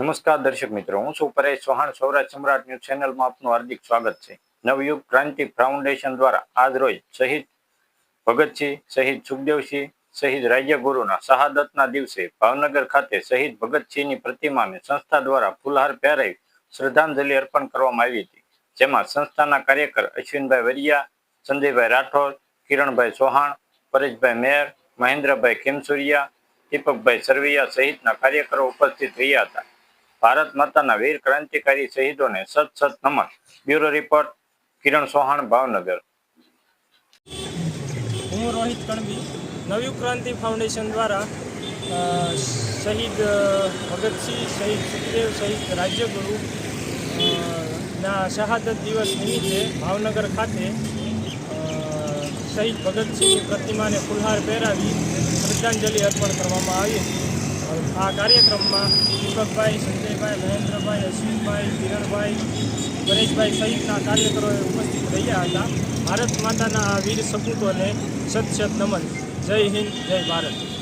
નમસ્કાર દર્શક મિત્રો, હું છું પરેશ ચૌહાણ. સૌરાષ્ટ્ર સમ્રાટ ન્યૂઝ ચેનલમાં આપનું હાર્દિક સ્વાગત છે. નવયુગ ક્રાંતિ ફાઉન્ડેશન દ્વારા આજ શહીદ ભગતસિંહ શહીદ સુખદેવસિંહ શહીદ રાજ્યગુરુના શહાદતના દિવસે ભાવનગર ખાતે શહીદ ભગતસિંહની પ્રતિમાને સંસ્થા દ્વારા ફૂલહાર પહેરાવી શ્રદ્ધાંજલિ અર્પણ કરવામાં આવી હતી. જેમાં સંસ્થાના કાર્યકર અશ્વિનભાઈ વરિયા, સંજયભાઈ રાઠોડ, કિરણભાઈ ચૌહાણ, પરેશભાઈ મેર મહેન્દ્રભાઈ ખેમસુરિયા, દીપકભાઈ સરવૈયા સહિતના કાર્યકરો ઉપસ્થિત રહ્યા હતા. ભારત માતાના વીર ક્રાંતિકારી શહીદોને સત સત નમન. Bureau report, Kiran Sohan Bhavnagar. હું રોહિત કણબી નવી ક્રાંતિ ફાઉન્ડેશન દ્વારા શહીદ ભગતસિંહ શહીદ સુખદેવ શહીદ રાજ્યગુરુ ના શહાદત દિવસ નિમિત્તે ભાવનગર ખાતે શહીદ ભગતસિંહની પ્રતિમાને ફુલહાર પહેરાવી શ્રદ્ધાંજલિ અર્પણ કરવામાં આવી. હતી આ કાર્યક્રમમાં દીપકભાઈ, સંજયભાઈ, મહેન્દ્રભાઈ, અશ્વિનભાઈ, કિરણભાઈ ગણેશભાઈ સહિતના કાર્યકરોએ ઉપસ્થિત રહ્યા હતા. ભારત માતાના આ વીર સપૂતોને સત સત નમન. જય હિન્દ, જય ભારત.